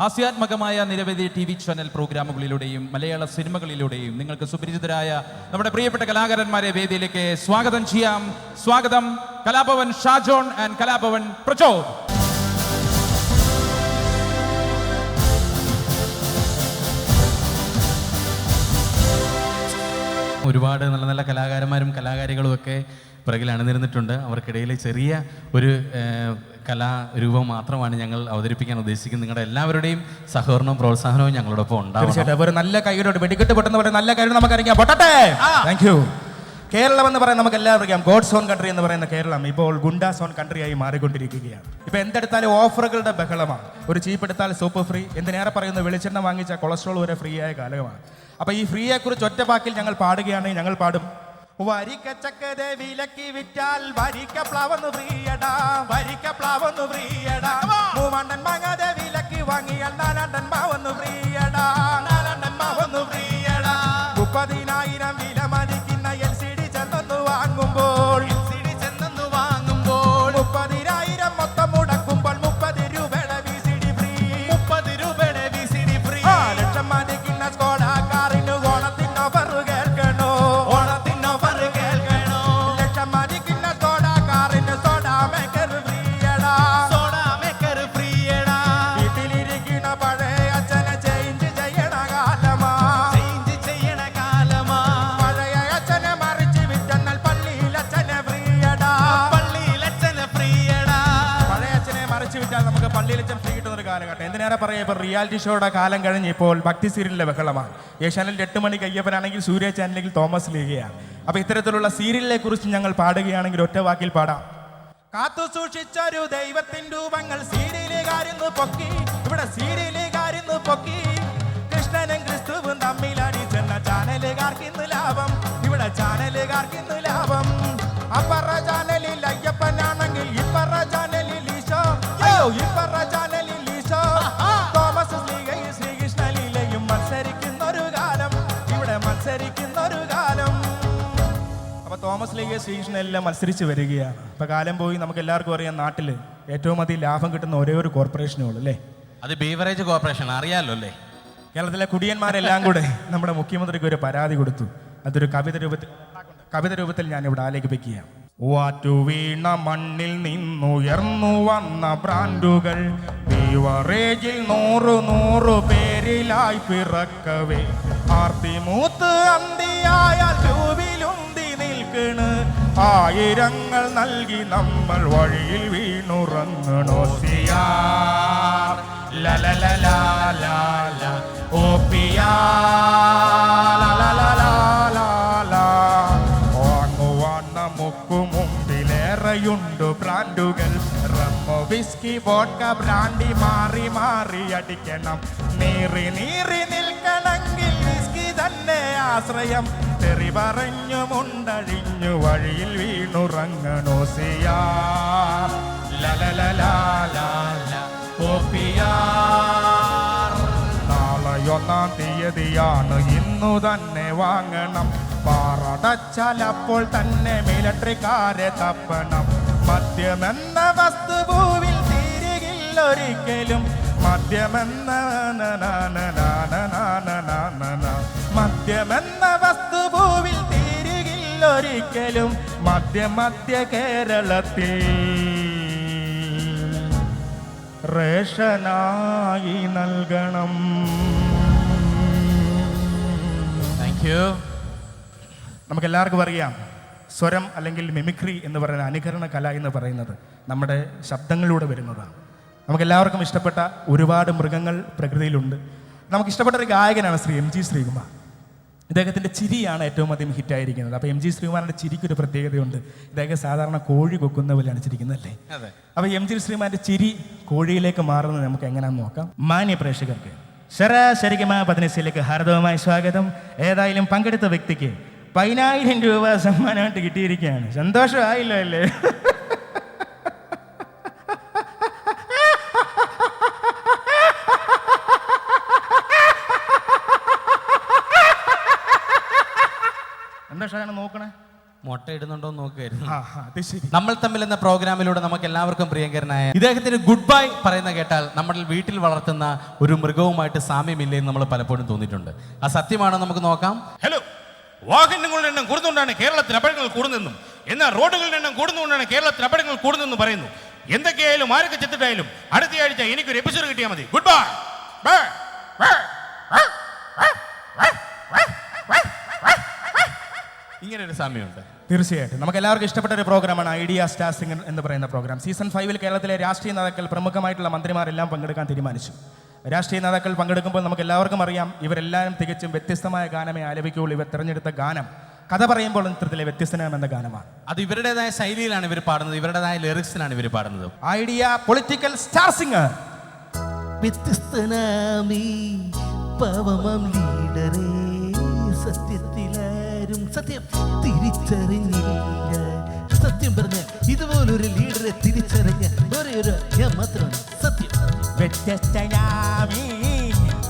ഹാസ്യാത്മകമായ നിരവധി T V channel പ്രോഗ്രാമുകളിലൂടെയും മലയാള സിനിമകളിലൂടെയും നിങ്ങൾക്ക് സുപരിചിതരായ നമ്മുടെ പ്രിയപ്പെട്ട കലാകാരന്മാരെ വേദിയിലേക്ക് സ്വാഗതം ചെയ്യാം. സ്വാഗതം കലാഭവൻ ഷാജോൺ ആൻഡ് കലാഭവൻ പ്രചോദ്. ഒരുപാട് നല്ല നല്ല കലാകാരന്മാരും കലാകാരികളും ഒക്കെ പിറകിൽ അണിനിരുന്നിട്ടുണ്ട്. അവർക്കിടയിൽ ചെറിയ ഒരു കലാരൂപം മാത്രമാണ് ഞങ്ങൾ അവതരിപ്പിക്കാൻ ഉദ്ദേശിക്കുന്നത്. നിങ്ങളുടെ എല്ലാവരുടെയും സഹകരണവും പ്രോത്സാഹനവും ഞങ്ങളോടൊപ്പം ഉണ്ടാവും തീർച്ചയായിട്ടും. ഒരു നല്ല കൈയോട് വെടിക്കെട്ട് പൊട്ടുന്ന പോലെ നല്ല കൈയോട് നമുക്ക് അറിയാം പൊട്ടട്ടെ? താങ്ക് യു കേരളം എന്ന് പറയുന്നത് നമുക്ക് എല്ലാവർക്കും അറിയാം. ഗോഡ്സ് ഓൺ കൺട്രി എന്ന് പറയുന്ന കേരളം ഇപ്പോൾ ഗുണ്ടാസ് ഓൺ കൺട്രി ആയി മാറിക്കൊണ്ടിരിക്കുകയാണ്. ഇപ്പൊ എന്തെടുത്താലും ഓഫറുകളുടെ ബഹളമാണ്. ഒരു ചീപ്പ് എടുത്താൽ സൂപ്പർ ഫ്രീ എന്ത് നേരെ പറയുന്നു? വെളിച്ചെണ്ണ വാങ്ങിച്ച കൊളസ്ട്രോൾ വരെ ഫ്രീ ആയ കാലമാണ്. അപ്പൊ ഈ ഫ്രീയെക്കുറിച്ച് ഒറ്റ വാക്കിൽ ഞങ്ങൾ പാടുകയാണെങ്കിൽ ഞങ്ങൾ പാടും. വരിക്കച്ചക്കത് വിലക്കി വിറ്റാൽ വരിക്ക പ്ലാവൊന്ന് പ്രിയടാ. വരിക്ക പ്ലാവൊന്ന് പ്രിയടാ മൂവണ്ണൻ മകത വിലക്കി വാങ്ങിയാൽ നാലാണ്ടൻ പാവൊന്ന് പ്രിയടാ. വിറ്റാൽ നമുക്ക് പള്ളിയിൽ ഫ്രീ കിട്ടുന്ന ഒരു കാലഘട്ടം. എന്തിനേറെ പറയാം ഇപ്പോൾ റിയാലിറ്റി ഷോയുടെ കാലം കഴിഞ്ഞ് ഇപ്പോൾ ഭക്തി സീരിയലിലെ ബഹളമാണ്. ഏഷ്യാനിൽ എട്ട് മണിക്ക് അയ്യപ്പനാണെങ്കിൽ സൂര്യ ചാനലിൽ തോമസ് ലീഗയാണ്. അപ്പോൾ ഇത്തരത്തിലുള്ള സീരിയലിനെ കുറിച്ച് ഞങ്ങൾ പാടുകയാണെങ്കിൽ ഒറ്റ വാക്കിൽ പാടാം. കാത്തു സൂക്ഷിച്ചൊരു ദൈവത്തിൻ രൂപങ്ങൾ സീരിയലുകാരുന്നു പൊക്കി ഇവിടെ സീരിയലുകാരുന്നു പൊക്കി. കൃഷ്ണനും ക്രിസ്തുവും തമ്മിലടി ചെന്ന ചാനലുകാർക്കിന്ന് ലാഭം ഇവിടെ ചാനലുകാർക്കിന്ന് ലാഭം. അപ്പറ ചാനലിൽ ഈശോ തോമസ് ശ്രീകയും ശ്രീകൃഷ്ണ ലീലയും കാലം ഇവിടെ കാലം അപ്പൊ തോമസ് ലീഗ ശ്രീകൃഷ്ണൻ എല്ലാം മത്സരിച്ച് വരികയാണ്. ഇപ്പൊ കാലം പോയി നമുക്ക് എല്ലാവർക്കും അറിയാം നാട്ടിൽ ഏറ്റവും അധികം ലാഭം കിട്ടുന്ന ഒരേ ഒരു കോർപ്പറേഷനേ ഉള്ളൂ അല്ലേ? അത് ബീവറേജ് കോർപ്പറേഷൻ അറിയാലോ അല്ലേ? കേരളത്തിലെ കുടിയന്മാരെല്ലാം കൂടെ നമ്മുടെ മുഖ്യമന്ത്രിക്ക് ഒരു പരാതി കൊടുത്തു. അതൊരു കവിത രൂപത്തിൽ കവിത രൂപത്തിൽ ഞാൻ ഇവിടെ ആലേഖിപ്പിക്കുകയാണ്. വാറ്റു വീണ മണ്ണിൽ നിന്നുയർന്നു വന്ന ബ്രാൻഡുകൾ ബീവറേജിൽ നൂറു നൂറു പേരിലായി പിറക്കവേ. ആർത്തി മൂത്ത് അന്തിയായ രൂപിലുന്തി നിൽക്കണ്. ആയിരങ്ങൾ നൽകി നമ്മൾ വഴിയിൽ വീണുറങ്ങണോ? സിയാർ ലാ. ഓ പിയാ, ബ്രാൻഡുകൾ റമ്മോ വിസ്കി വോഡ്ക ബ്രാൻഡി മാറി മാറി അടിക്കണം. നീറി നീറി നിൽക്കണമെങ്കിൽ വിസ്കി തന്നെ ആശ്രയം. തെറി പറഞ്ഞു മുണ്ടഴിഞ്ഞു വഴിയിൽ വീണുറങ്ങണോ സിയാ. തീയതിയാണ് ഇന്നു തന്നെ വാങ്ങണം. പാറടച്ചാൽ അപ്പോൾ തന്നെ മിലിട്ടറിക്കാരെ തപ്പണം. മദ്യമെന്ന വസ്തുഭൂവിൽ തിരികില്ലൊരിക്കലും മദ്യമെന്ന മദ്യമെന്ന വസ്തുഭൂവിൽ തിരികില്ലൊരിക്കലും മദ്യ മദ്യ കേരളത്തിൽ റേഷനായി നൽകണം. താങ്ക് നമുക്കെല്ലാവർക്കും അറിയാം. സ്വരം അല്ലെങ്കിൽ മിമിക്രി എന്ന് പറയുന്ന അനുകരണ കല എന്ന് പറയുന്നത് നമ്മുടെ ശബ്ദങ്ങളിലൂടെ വരുന്നതാണ്. നമുക്കെല്ലാവർക്കും ഇഷ്ടപ്പെട്ട ഒരുപാട് മൃഗങ്ങൾ പ്രകൃതിയിലുണ്ട്. നമുക്ക് ഇഷ്ടപ്പെട്ട ഒരു ഗായകനാണ് ശ്രീ എം ജി ശ്രീകുമാർ. ഇദ്ദേഹത്തിന്റെ ചിരിയാണ് ഏറ്റവും അധികം ഹിറ്റായിരിക്കുന്നത് അപ്പോൾ എം ജി ശ്രീകുമാറിന്റെ ചിരിക്കൊരു പ്രത്യേകതയുണ്ട്. ഇദ്ദേഹം സാധാരണ കോഴി കൊക്കുന്ന പോലെയാണ് ചിരിക്കുന്നത് അല്ലേ അപ്പോൾ അപ്പൊ എം ജി ശ്രീകുമാറിന്റെ ചിരി കോഴിയിലേക്ക് മാറുന്നത് നമുക്ക് എങ്ങനെയാണെന്ന് നോക്കാം. മാന്യ പ്രേക്ഷകർക്ക്. ശരാശരികമായ പതിനസിലേക്ക് ഹാർദവമായ സ്വാഗതം. ഏതായാലും പങ്കെടുത്ത വ്യക്തിക്ക് പതിനായിരം രൂപ സമ്മാനമായിട്ട് കിട്ടിയിരിക്കുകയാണ്. സന്തോഷമായില്ലോ അല്ലേ? എന്താ ഷാന നോക്കണേ? മുട്ട ഇടുന്നുണ്ടോ എന്ന് നോക്കുമായിരുന്നു നമ്മൾ തമ്മിൽ എന്ന പ്രോഗ്രാമിലൂടെ നമുക്ക് എല്ലാവർക്കും പ്രിയങ്കരനായ ഇദ്ദേഹത്തിന് ഗുഡ് ബൈ പറയുന്ന കേട്ടാൽ നമ്മൾ വീട്ടിൽ വളർത്തുന്ന ഒരു മൃഗവുമായിട്ട് സാമ്യമില്ലേ എന്ന് നമ്മൾ പലപ്പോഴും തോന്നിയിട്ടുണ്ട്. ആ സത്യമാണോ നമുക്ക് നോക്കാം? ഹലോ വാഹനങ്ങളുടെ എണ്ണം കൂടുന്നുകൊണ്ടാണ് കേരളത്തിൽ അപകടങ്ങൾ കൂടുന്നതെന്നും എന്നാൽ റോഡുകളുടെ എണ്ണം കൂടുന്നുകൊണ്ടാണ് കേരളത്തിൽ അപകടങ്ങൾ കൂടുന്നതെന്ന് പറയുന്നു. എന്തൊക്കെയായാലും ആരൊക്കെ ചെത്തിട്ടായാലും അടുത്തയാഴ്ച എനിക്കൊരു എപ്പിസോഡ് കിട്ടിയാൽ മതി. ഗുഡ് ബൈ ബൈ ബൈ ഇങ്ങനെ ഒരു സമയമുണ്ട്. തീർച്ചയായിട്ടും. നമുക്ക് എല്ലാവർക്കും ഇഷ്ടപ്പെട്ട ഒരു പ്രോഗ്രാമാണ് ഐഡിയ സ്റ്റാർ സിംഗർ എന്ന് പറയുന്ന പ്രോഗ്രാം. സീസൺ ഫൈവിൽ കേരളത്തിലെ രാഷ്ട്രീയ നേതാക്കൾ പ്രമുഖമായിട്ടുള്ള മന്ത്രിമാരെല്ലാം പങ്കെടുക്കാൻ തീരുമാനിച്ചു. രാഷ്ട്രീയ നേതാക്കൾ പങ്കെടുക്കുമ്പോൾ നമുക്ക് എല്ലാവർക്കും അറിയാം ഇവരെല്ലാവരും തികച്ചും വ്യത്യസ്തമായ ഗാനമേ ആലപിക്കുകയുള്ളൂ. ഇവർ തിരഞ്ഞെടുത്ത ഗാനം കഥ പറയുമ്പോൾ ചിത്രത്തിലെ വ്യത്യസ്തനാമെന്ന ഗാനമാണ്. അത് ഇവരുടേതായ ശൈലിയിലാണ് ഇവർ പാടുന്നത് ഇവരുടേതായ ലിറിക്സിലാണ് ഇവർ പാടുന്നത്. Idea political star singer. വ്യത്യസ്തനാമീ പവമം ലീഡറേ സത്യത്തിലാരും സത്യം തിരിച്ചറിഞ്ഞില്ല. സത്യം പറഞ്ഞ ഇതുപോലൊരു ലീഡറെ തിരിച്ചറിഞ്ഞ ഒരേ ഒരു ഞാൻ മാത്രമാണ് സത്യം. വ്യത്യസ്തയാമി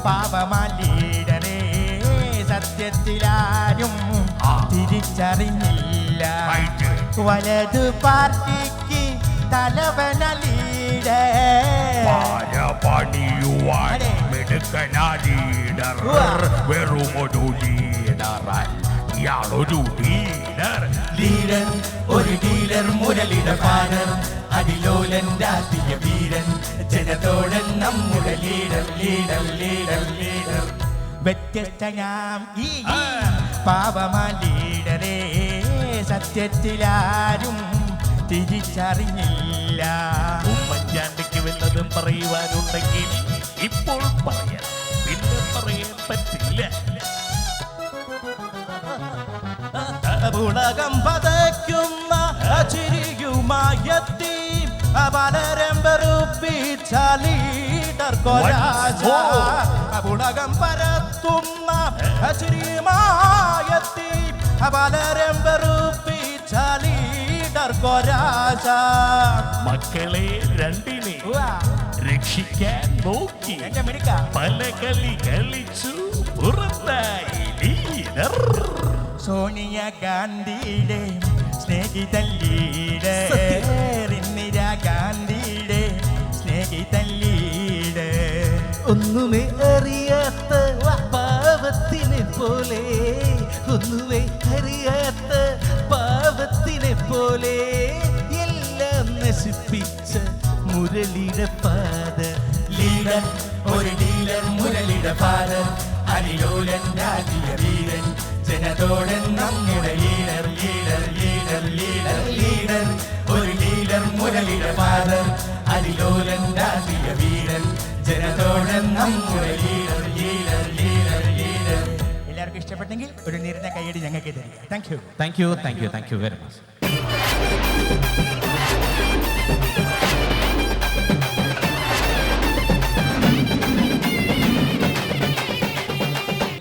പാപമാ ലീഡറെ സത്യത്തിലാരും തിരിച്ചറിഞ്ഞില്ല. വലതു പാർട്ടിക്ക് തലവന ലീഡർ. പണിയുവാൻ അതെ. ഇയാളൊരു ഡീലർ ലീഡർ ഒരു ഡീലർ മുരളിയുടെ പാടർ അടിലോലൻ രാഷ്ട്രീയ വീരൻ. ജനതോടൻ നമ്മുടെ ലീഡർ ലീഡർ ലീഡർ ലീഡർ വ്യത്യസ്തനാം ഈ പാവമാ ലീഡറേ. സത്യത്തിലാരും തിരിച്ചറിഞ്ഞില്ല. ഉമ്മൻചാണ്ടിക്ക് വല്ലതും പറയുവാനുണ്ടെങ്കിൽ ഇപ്പോൾ പറയാം പിന്നെ പറയാൻ ഉലകം പതയ്ക്കുന്ന ചിരിയുമായെത്തി പലരം വെറുപ്പിച്ച ലീഡർ കൊരാജ ഉലകം പരത്തുന്ന ചിരിയുമായെത്തി പലരം വെറുപ്പിച്ച ലീഡർ കൊരാജ മക്കളെ രണ്ടിനെ രക്ഷിക്കാൻ നോക്കി. പല കളി കളിച്ചു പുറത്തായി ലീഡർ സോണിയ ഗാന്ധിയുടെ സ്നേഹിതല്ലീടെ ഇന്ദിര ഗാന്ധിയുടെ സ്നേഹിതല്ലീടെ ഒന്നുമേ അറിയാത്ത പാവത്തിനെ പോലെ ഒന്നുമേ അറിയാത്ത പാവത്തിനെ പോലെ എല്ലാം നശിപ്പിച്ച മുരളിയുടെ പാത ലീഡർ ഒരു ഡീലർ മുരളിയുടെ പാത അരിയോലൻ രാജീയ വീരൻ. ജനതോടൻ നമ്മുടെ leader leader leader leader leader. ഒരു ലീഡർ മുരളിയുടെ പാദർ അരിലോലൻ രാജീയ വീരൻ. ജനതോടെ നമ്മുടെ ലീഡർ ലീഡർ ലീഡർ ലീഡർ. എല്ലാവർക്കും ഇഷ്ടപ്പെട്ടെങ്കിൽ ഒരു നിരന്ന കൈയടി ഞങ്ങൾക്ക് തരിക. Thank you thank you thank you thank you very much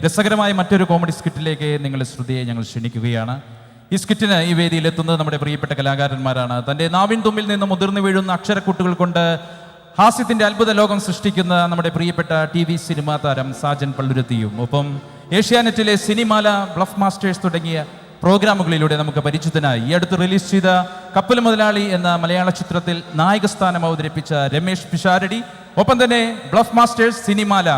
രസകരമായ മറ്റൊരു കോമഡി സ്കിറ്റിലേക്ക് നിങ്ങളുടെ ശ്രുതിയെ ഞങ്ങൾ ക്ഷണിക്കുകയാണ്. ഈ സ്കിറ്റിന് ഈ വേദിയിൽ എത്തുന്നത് നമ്മുടെ പ്രിയപ്പെട്ട കലാകാരന്മാരാണ്. തന്റെ നാവിൻ തുമ്പിൽ നിന്ന് മുതിർന്നു വീഴുന്ന അക്ഷരക്കുട്ടുകൾ കൊണ്ട് ഹാസ്യത്തിന്റെ അത്ഭുത ലോകം സൃഷ്ടിക്കുന്ന നമ്മുടെ പ്രിയപ്പെട്ട ടി വി സിനിമാ താരം സാജൻ പള്ളുരത്തിയും. ഒപ്പം ഏഷ്യാനെറ്റിലെ സിനിമാല ബ്ലഫ് മാസ്റ്റേഴ്സ് തുടങ്ങിയ പ്രോഗ്രാമുകളിലൂടെ നമുക്ക് പരിചിതനായി. ഈ അടുത്ത് റിലീസ് ചെയ്ത കപ്പൽ മുതലാളി എന്ന മലയാള ചിത്രത്തിൽ നായകസ്ഥാനം അവതരിപ്പിച്ച രമേഷ് പിഷാരടി. ഒപ്പം തന്നെ ബ്ലഫ് മാസ്റ്റേഴ്സ് സിനിമാല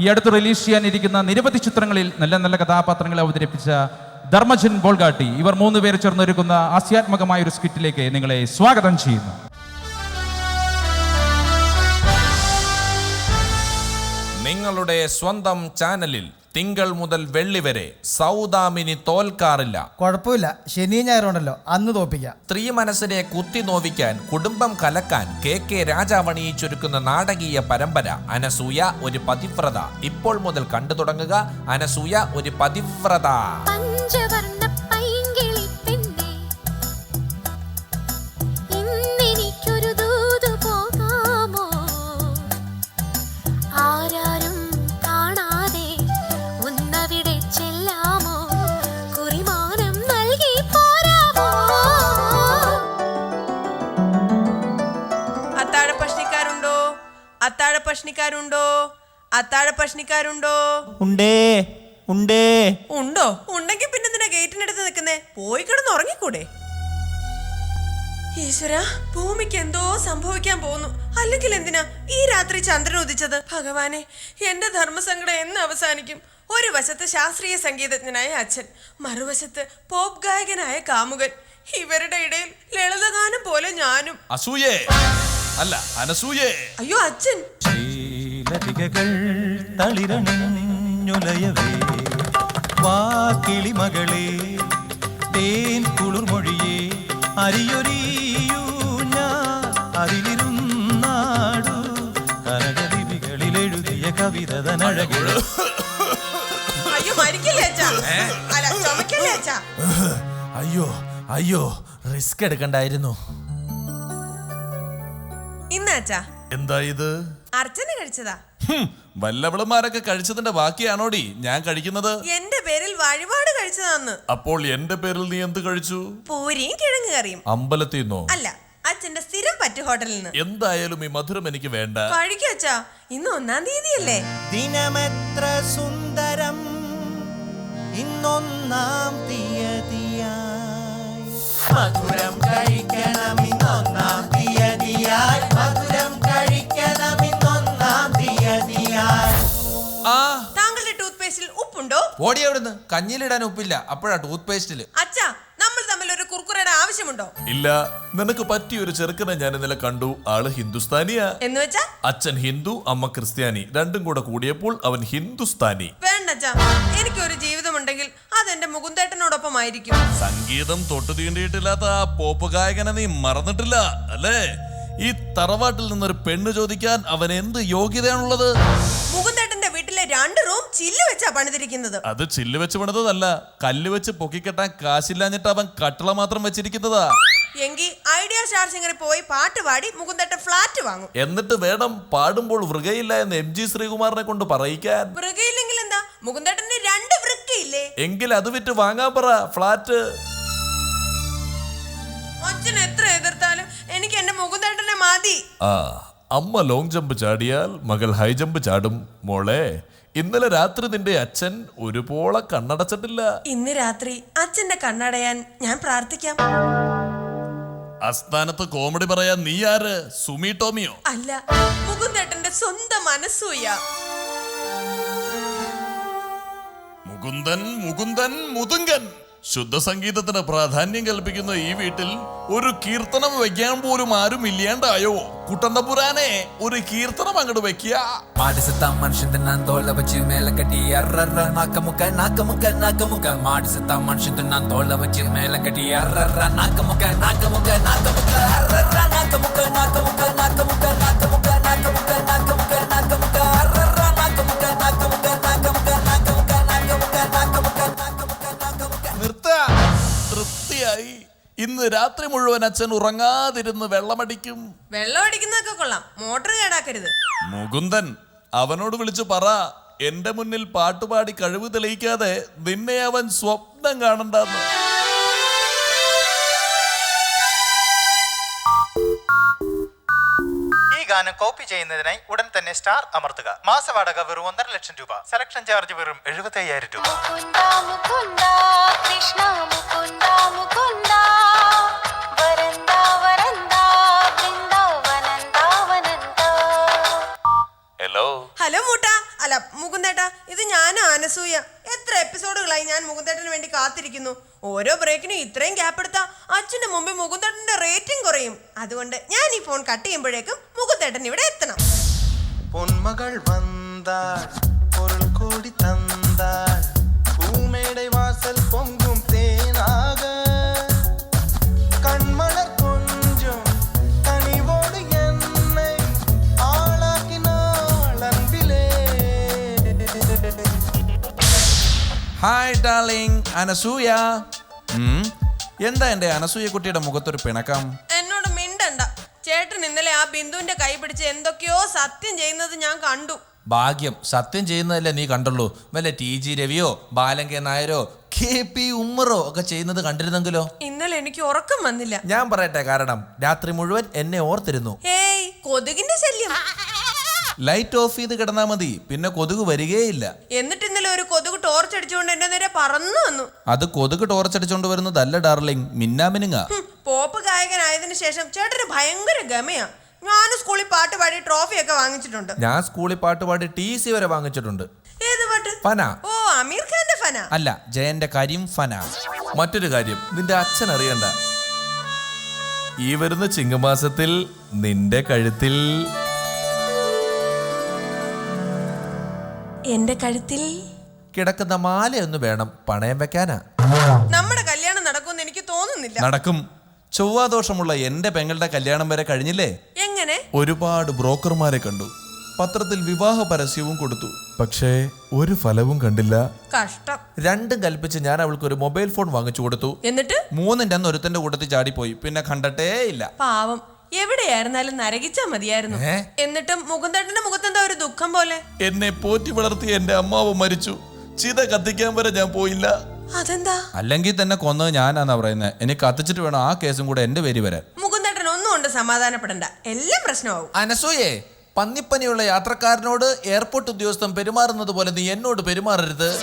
ഈ അടുത്ത് റിലീസ് ചെയ്യാനിരിക്കുന്ന നിരവധി ചിത്രങ്ങളിൽ നല്ല നല്ല കഥാപാത്രങ്ങളെ അവതരിപ്പിച്ച ധർമ്മജൻ ബോൾഗാട്ടി. ഇവർ മൂന്ന് പേർ ചേർന്നൊരുക്കുന്ന ആസ്യാത്മകമായ ഒരു സ്കിറ്റിലേക്ക് നിങ്ങളെ സ്വാഗതം ചെയ്യുന്നു. നിങ്ങളുടെ സ്വന്തം ചാനലിൽ തിങ്കൾ മുതൽ വെള്ളി വരെ സൗദാമിനി തോൽക്കാറില്ല. കുഴപ്പമില്ല. ശനി ഞായറുണ്ടല്ലോ അന്ന് തോപ്പിക്കാം സ്ത്രീ മനസ്സിനെ കുത്തി നോവിക്കാൻ കുടുംബം കലക്കാൻ കെ കെ രാജാവണി ചുരുക്കുന്ന നാടകീയ പരമ്പര അനസൂയ ഒരു പതിവ്രത. ഇപ്പോൾ മുതൽ കണ്ടു തുടങ്ങുക. അനസൂയ ഒരു പതിവ്രത. പ്രശ്നിക്കാരുണ്ടോ? അത്താഴ പ്രശ്നിക്കാരുണ്ടോ? ഉണ്ടേ ഉണ്ടേ. ഉണ്ടോ? ഉണ്ടെങ്കിൽ പിന്നെ നിന്നെ ഗേറ്റിനടുത്ത് നിൽക്കുന്നേ. പോയി കിടന്ന് ഉറങ്ങിക്കൂടെ? ഈശ്വര ഭൂമിക്ക് എന്തോ സംഭവിക്കാൻ പോകുന്നു. അല്ലെങ്കിൽ എന്തിനാ ഈ രാത്രി ചന്ദ്രൻ ഉദിച്ചത്? ഭഗവാനെ എന്റെ ധർമ്മസങ്കടം എന്ന് അവസാനിക്കും. ഒരു വശത്ത് ശാസ്ത്രീയ സംഗീതജ്ഞനായ അച്ഛൻ മറുവശത്ത് പോപ്പ് ഗായകനായ കാമുകൻ. ഇവരുടെ ഇടയിൽ ലളിതഗാനം പോലെ ഞാനും. അസൂയേ. അല്ല അനസൂയേ. അയ്യോ അച്ഛൻ. ലതികകൾ തളിരണിഞ്ഞുലയവേ വാക്കിളിമകളെ തേൻ കുളിർമൊഴിയേ. അരിയൊരിയൂ ഞാൻ അതിലിരുന്നാടു കനകലിപികളിൽ എഴുതിയ കവിത തനഴകൾ അയ്യോ മരിക്കില്ലേ അച്ഛാ? അല്ല ചുമക്കില്ലേ അച്ഛാ? അയ്യോ അയ്യോ റിസ്ക് എടുക്കണ്ടായിരുന്നു. ഇന്ന് അച്ഛാ? എന്താ ഇത്? അർച്ചന കഴിച്ചതാ. വല്ലവളന്മാരൊക്കെ കഴിച്ചതിന്റെ ബാക്കിയാണോടി ഞാൻ കഴിക്കുന്നത്? എന്റെ പേരിൽ വഴിപാട് കഴിച്ചതാന്ന്. അപ്പോൾ എന്റെ പേരിൽ നീ എന്ത് കഴിച്ചു? പൂരിയും കിഴങ്ങ് കറിയും. അമ്പലത്തിൽ നിന്നോ? അല്ല അച്ഛന്റെ സ്ഥിരം പറ്റു ഹോട്ടലിൽ നിന്ന്. എന്തായാലും ഈ മധുരം എനിക്ക് വേണ്ട. കഴിക്കും അച്ഛാ ഇന്ന് ഒന്നാം തീയതിയല്ലേ? ദിനമെത്ര സുന്ദരം ഇന്നൊന്നാം തീയതിയായി. മധുരം കഴിക്കണം ഇന്നൊന്നാം തീയതിയായി. മധുരം പേസ്റ്റിൽ ഉപ്പുണ്ടോ? ഓടി എവിടുന്ന് കഞ്ഞിലിടാൻ ഉപ്പില്ല. അപ്പോഴാ ടൂത്ത് പേസ്റ്റിൽ അച്ഛാ നമ്മൾ തമ്മിൽ ഒരു കുർക്കുറയുടെ ആവശ്യമുണ്ടോ? ഇല്ല. നിനക്ക് പറ്റിയ ഒരു ചെറുക്കനെ ഞാൻ ഇന്നലെ കണ്ടു. ആൾ ഹിന്ദുസ്ഥാനിയാ. എന്ന് വെച്ചാ? അച്ഛൻ ഹിന്ദു അമ്മ ക്രിസ്ത്യാനി. രണ്ടും കൂടെ കൂടിയപ്പോൾ അവൻ ഹിന്ദുസ്ഥാനി. വേണ്ട ജീവിതം എനിക്കൊരു ജീവിതമുണ്ടെങ്കിൽ അതെന്റെ മുകുന്ദേട്ടനോടൊപ്പം ആയിരിക്കും സംഗീതം തൊട്ടു തീണ്ടിയിട്ടില്ലാത്ത ആ പോപ്പ് ഗായകനെ നീ മറന്നിട്ടില്ല അല്ലേ? ഈ തറവാട്ടിൽ നിന്നൊരു പെണ്ണ് ചോദിക്കാൻ അവൻ എന്ത് യോഗ്യതയാണുള്ളത്? മുകുന്ദേട്ടന്റെ വീട്ടിലെ രണ്ട് റൂം ചില്ല് വെച്ചാ പണിതിരിക്കുന്നത്. അത് ചില്ല് വെച്ച് പണിതതല്ല കല്ല് വെച്ച് പൊക്കിക്കെട്ടാൻ കാശില്ലാഞ്ഞിട്ട് അവൻ കട്ടള മാത്രം വെച്ചിരിക്കുന്നതാ. എങ്കിൽ ഐഡിയ സ്റ്റാർ സിംഗറിൽ പോയി പാട്ട് പാടി മുകുന്ദട്ട ഫ്ലാറ്റ് വാങ്ങും. എന്നിട്ട് വേണം പാടുമ്പോൾ വൃകയില്ല എന്ന് എം ജി ശ്രീകുമാറിനെ കൊണ്ട് പറയിക്കാൻ. വൃകയില്ലെങ്കിൽ എന്താ? മുകുന്ദട്ടന് രണ്ട് വൃക്കയില്ലേ? എങ്കിൽ അത് വിറ്റ് വാങ്ങാൻ പറ ഫ്ലാറ്റ്. അച്ഛൻ എത്ര എതിർത്താലും എനിക്ക് എന്റെ മുകുന്ദട്ടനെ മതി. ആ. അമ്മ ലോങ് ജമ്പ് ചാടിയാൽ മകൾ ഹൈ ജമ്പ് ചാടും മോളെ. ഇന്നലെ രാത്രി നിന്റെ അച്ഛൻ ഒരുപോളെ കണ്ണടച്ചിട്ടില്ല. ഇന്ന് രാത്രി അച്ഛന്റെ കണ്ണടയാൻ ഞാൻ പ്രാർത്ഥിക്കാം. അസ്ഥാനത്ത് കോമഡി പറയാൻ നീ ആര്? സുമി ടോമിയോ? അല്ല മുകുന്ദേട്ടന്റെ സ്വന്തം മനസ്സൂയ. മുകുന്ദൻ മുകുന്ദൻ മുതുങ്കൻ. ശുദ്ധ സംഗീതത്തിന് പ്രാധാന്യം കൽപ്പിക്കുന്ന ഈ വീട്ടിൽ ഒരു കീർത്തനം വെക്കാൻ പോലും ആരും ഇല്ലാണ്ടായോ? കുട്ടന്തപുരാനെ ഒരു കീർത്തനം അങ്ങോട്ട് വെക്കുക മാടിസത്ത മനുഷ്യൻ തിന്നാൻ തോള വെച്ച് മേലെ കെട്ടി. അററ നാക്കമുക്ക നാക്കമുക്ക മാടിസത്ത മനുഷ്യൻ തിന്നാൻ തോള വെച്ച് മേലെ കെട്ടി. നാക്കമുക്ക നാക്കമുക്ക നാക്കമുക്ക. രാത്രി മുഴുവൻ അച്ഛൻ ഉറങ്ങാതിരുന്ന് വെള്ളമടിക്കും. വെള്ളമടിക്കുന്നതൊക്കെ കൊള്ളാം. മോട്ടോർ കേടാക്കരുത്. മുകുന്ദൻ അവനോട് വിളിച്ചു പറ. എന്റെ മുന്നിൽ പാട്ടുപാടി കഴിവ് തെളിയിക്കാതെ നിന്നെ അവൻ സ്വപ്നം കാണണ്ടെന്ന്. ഈ ഗാനം കോപ്പി ചെയ്യുന്നതിനായി ഉടൻ തന്നെ സ്റ്റാർ അമർത്തുക. മാസവാടക വെറും ഒന്നര ലക്ഷം രൂപ. സെലക്ഷൻ ചാർജ് വെറും എഴുപത്തി അയ്യായിരം രൂപ അല്ല മുകുന്ദേട്ടാ ഇത് ഞാൻ അനസൂയ. എത്ര എപ്പിസോഡുകളായി ഞാൻ മുകുന്തേട്ടന് വേണ്ടി കാത്തിരിക്കുന്നു. ഓരോ ബ്രേക്കിനും ഇത്രയും ഗ്യാപ്പ് എടുത്താൽ അച്ഛന്റെ മുമ്പിൽ മുകുന്ദേട്ടന്റെ റേറ്റിംഗ് കുറയും. അതുകൊണ്ട് ഞാൻ ഈ ഫോൺ കട്ട് ചെയ്യുമ്പോഴേക്കും മുകുന്തേട്ടൻ ഇവിടെ എത്തണം. പൊന്മകൾ വന്നാൽ അനസൂയ. എന്താ എന്റെ അനസൂയ കുട്ടിയുടെ മുഖത്തൊരു പിണക്കം? എന്നോട് മിണ്ടണ്ട. ചേട്ടൻ ഇന്നലെ ആ ബിന്ദുവിന്റെ കൈ പിടിച്ച് എന്തൊക്കെയോ സത്യം ചെയ്യുന്നത് ഞാൻ കണ്ടു. ഭാഗ്യം. സത്യം ചെയ്യുന്നതല്ലേ നീ കണ്ടുള്ളൂ. വല്ല ടി ജി രവിയോ ബാലൻ കെ നായരോ കെ പി ഉമ്മറോ ഒക്കെ ചെയ്യുന്നത് കണ്ടിരുന്നെങ്കിലോ? ഇന്നലെ എനിക്ക് ഉറക്കം വന്നില്ല. ഞാൻ പറയട്ടെ കാരണം രാത്രി മുഴുവൻ എന്നെ ഓർത്തിരുന്നു. ഏയ് കൊതുകിന്റെ ശല്യം. ലൈറ്റ് ഓഫ് ചെയ്ത് കിടന്നാ മതി. പിന്നെ കൊതുക് വരികയില്ല. എന്നിട്ട് ഇന്നലെ ഒരു കൊതുക് ടോർച്ച് അടിച്ചുകൊണ്ട് എന്റെ നേരെ പറന്നു വന്നു. അത് കൊതുക് ടോർച്ച് അടിച്ചുകൊണ്ട് വരുന്നതല്ല ഡാർലിംഗ് മിന്നാമിനുങ്ങ ഹും, പോപ്പ് ഗായകനായതിനു ശേഷം ചേട്ടന് ഭയങ്കര ഗമയാ. ഞാൻ സ്കൂളിൽ പാട്ട് പാടി ട്രോഫി ഒക്കെ വാങ്ങിച്ചിട്ടുണ്ട്. ഞാൻ സ്കൂളിൽ പാട്ട് പാടി ടി സി വരെ വാങ്ങിച്ചിട്ടുണ്ട്. ഏത് പാട്ട്? ഫന. ഓ അമീർ ഖാന്റെ ഫന. അല്ല ജയന്റെ കാര്യം ഫന. മറ്റൊരു കാര്യം നിന്റെ അച്ഛൻ അറിയണ്ട. ഈ വരുന്ന ചിങ്ങമാസത്തിൽ നിന്റെ കഴുത്തിൽ എന്റെ കഴുത്തിൽ? കിടക്കുന്ന മാലയൊന്ന് വേണം പണയം വെക്കാനാ. നമ്മുടെ കല്യാണം നടക്കുമെന്ന് എനിക്ക് തോന്നുന്നില്ല. നടക്കും. ചൊവ്വാദോഷമുള്ള എന്റെ പെങ്ങളുടെ കല്യാണം വരെ കഴിഞ്ഞില്ലേ? എങ്ങനെ? ഒരുപാട് ബ്രോക്കർമാരെ കണ്ടു. പത്രത്തിൽ വിവാഹ പരസ്യവും കൊടുത്തു. പക്ഷേ ഒരു ഫലവും കണ്ടില്ല. കഷ്ടം. രണ്ടും കൽപ്പിച്ച് ഞാൻ അവൾക്ക് ഒരു മൊബൈൽ ഫോൺ വാങ്ങിച്ചു കൊടുത്തു. എന്നിട്ട്? മൂന്നിന്റെ അന്ന് ഒരുത്തന്റെ കൂട്ടത്തിൽ ചാടിപ്പോയി. പിന്നെ കണ്ടട്ടേ ഇല്ല പാവം. എവിടെയായിരുന്നാലും നരകിച്ചാ മതിയായിരുന്നു. എന്നിട്ടും മുകുന്ദേട്ടന്റെ മുഖത്തെന്താ ഒരു ദുഃഖം പോലെ. എന്നെ പോറ്റി വളർത്തിയ എന്റെ അമ്മാവ് മരിച്ചു. ചിത കത്തിക്കാൻ വരെ ഞാൻ പോയില്ല. അതെന്താ? അല്ലെങ്കിൽ തന്നെ കൊന്നത് ഞാനാന്നാ പറയുന്നത് എനിക്ക് കത്തിച്ചിട്ട് വേണം ആ കേസും കൂടെ എന്റെ പേര് വരാൻ. മുകുന്ദേട്ടൻ ഒന്നും കൊണ്ട് സമാധാനപ്പെടണ്ട. എല്ലാം പ്രശ്നമാവും. അനസൂയേ പന്നിപ്പനിയുള്ള യാത്രക്കാരനോട് എയർപോർട്ട് ഉദ്യോഗസ്ഥൻ പെരുമാറുന്നത് പോലെ നീ എന്നോട് പെരുമാറരുത്.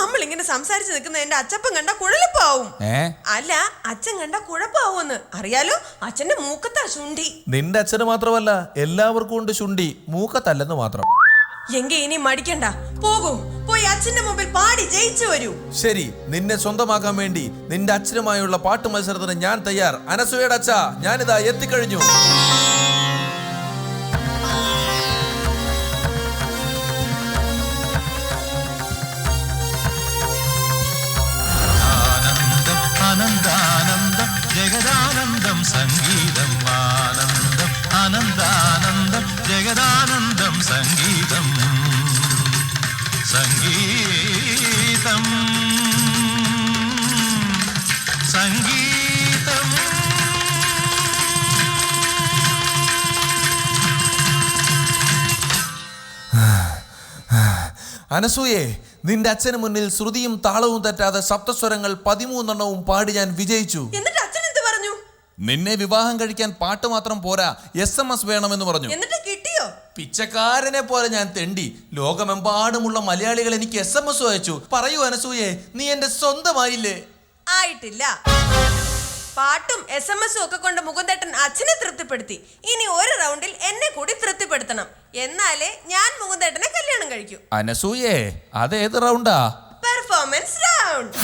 നമ്മൾ ഇങ്ങനെ സംസാരിച്ചു നിൽക്കുന്ന എന്റെ അച്ഛപ്പൻ കണ്ട കുഴലപ്പാവും. ഏ? അല്ല അച്ഛൻ കണ്ട കുഴപ്പാവുമെന്ന്. അറിയാലോ അച്ഛന്റെ മൂക്കത്താ ശുണ്ടി. നിന്റെ അച്ഛന് മാത്രമല്ല എല്ലാവർക്കും ഉണ്ട് ശുണ്ടി. മൂക്കത്തല്ലെന്ന് മാത്രം. എങ്കി ഇനി മടിക്കണ്ട. പോകൂ. പോയി അച്ഛന്റെ മുമ്പിൽ പാടി ജയിച്ചു വരൂ. ശരി നിന്നെ സ്വന്തമാക്കാൻ വേണ്ടി നിന്റെ അച്ഛനുമായുള്ള പാട്ട് മത്സരത്തിന് ഞാൻ തയ്യാർ. അനസൂയയുടെ അച്ഛ ഞാനിതാ എത്തിക്കഴിഞ്ഞു. അനസൂയെ നിന്റെ അച്ഛന് മുന്നിൽ ശ്രുതിയും താളവും തെറ്റാതെ സപ്തസ്വരങ്ങൾ പതിമൂന്നെണ്ണവും പാടി ഞാൻ വിജയിച്ചു. എന്നിട്ട് അച്ഛൻ എന്ത് പറഞ്ഞു? നിന്നെ വിവാഹം കഴിക്കാൻ പാട്ട് മാത്രം പോരാ എസ് എം എസ് വേണമെന്ന് പറഞ്ഞു. എന്നിട്ട് കിട്ടിയോ? പിച്ചക്കാരനെ പോലെ ഞാൻ തെണ്ടി ലോകമെമ്പാടുമുള്ള മലയാളികൾ എനിക്ക് എസ് എം എസ് അയച്ചു പറയൂ അനസൂയെ നീ എന്റെ സ്വന്തമായില്ലേ? ആയിട്ടില്ല. പാട്ടും എസ് എം എസും ഒക്കെ കൊണ്ട് മുകുന്ദേട്ടൻ അച്ഛനെ തൃപ്തിപ്പെടുത്തി. ഇനി ഒരു റൗണ്ടിൽ എന്നെ കൂടി തൃപ്തിപ്പെടുത്തണം. എന്നാലേ ഞാൻ മുകുന്ദേട്ടനെ കല്യാണം കഴിക്കൂ. അനസൂയേ അതേത് റൗണ്ടാ? Performance round